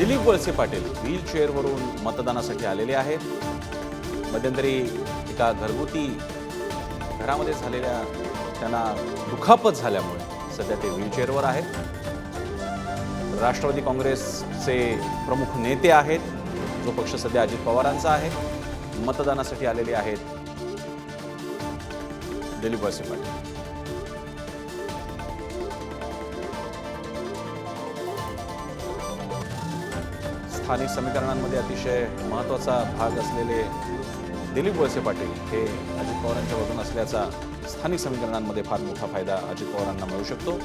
दिलीप वळसे पाटील व्हीलचेअरवरून मतदानासाठी आलेले आहेत. मध्यंतरी एका घरगुती घरामध्ये झालेल्या त्यांना दुखापत झाल्यामुळे सध्या ते व्हीलचेअरवर आहेत. राष्ट्रवादी काँग्रेसचे प्रमुख नेते आहेत. जो पक्ष सध्या अजित पवारांचा आहे. मतदानासाठी आलेले आहेत दिलीप वळसे पाटील. स्थानिक समीकरणांमध्ये अतिशय महत्त्वाचा भाग असलेले दिलीप वळसे पाटील हे अजित पवारांच्या बाजून असल्याचा स्थानिक समीकरणांमध्ये फार मोठा फायदा अजित पवारांना मिळू शकतो.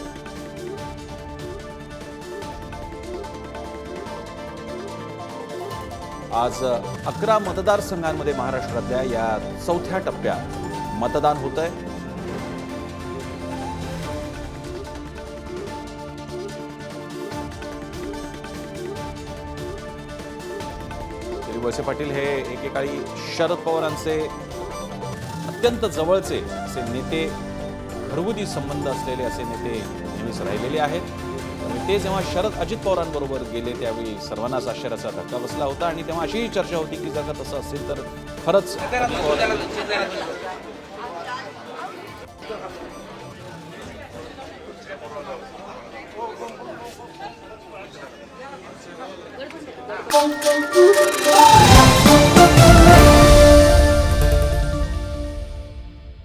आज अकरा मतदारसंघांमध्ये महाराष्ट्रातल्या या चौथ्या टप्प्यात मतदान होत आहे वळसे पाटील हे एकेकाळी शरद पवारांचे अत्यंत जवळचे असे नेते घरगुती संबंध असलेले असे नेते नेहमीच राहिलेले आहेत. ते जेव्हा शरद अजित पवारांबरोबर गेले त्यावेळी सर्वांनाच आश्चर्याचा धक्का बसला होता आणि तेव्हा अशीही चर्चा होती की जर का तसं असेल तर खरंच पवार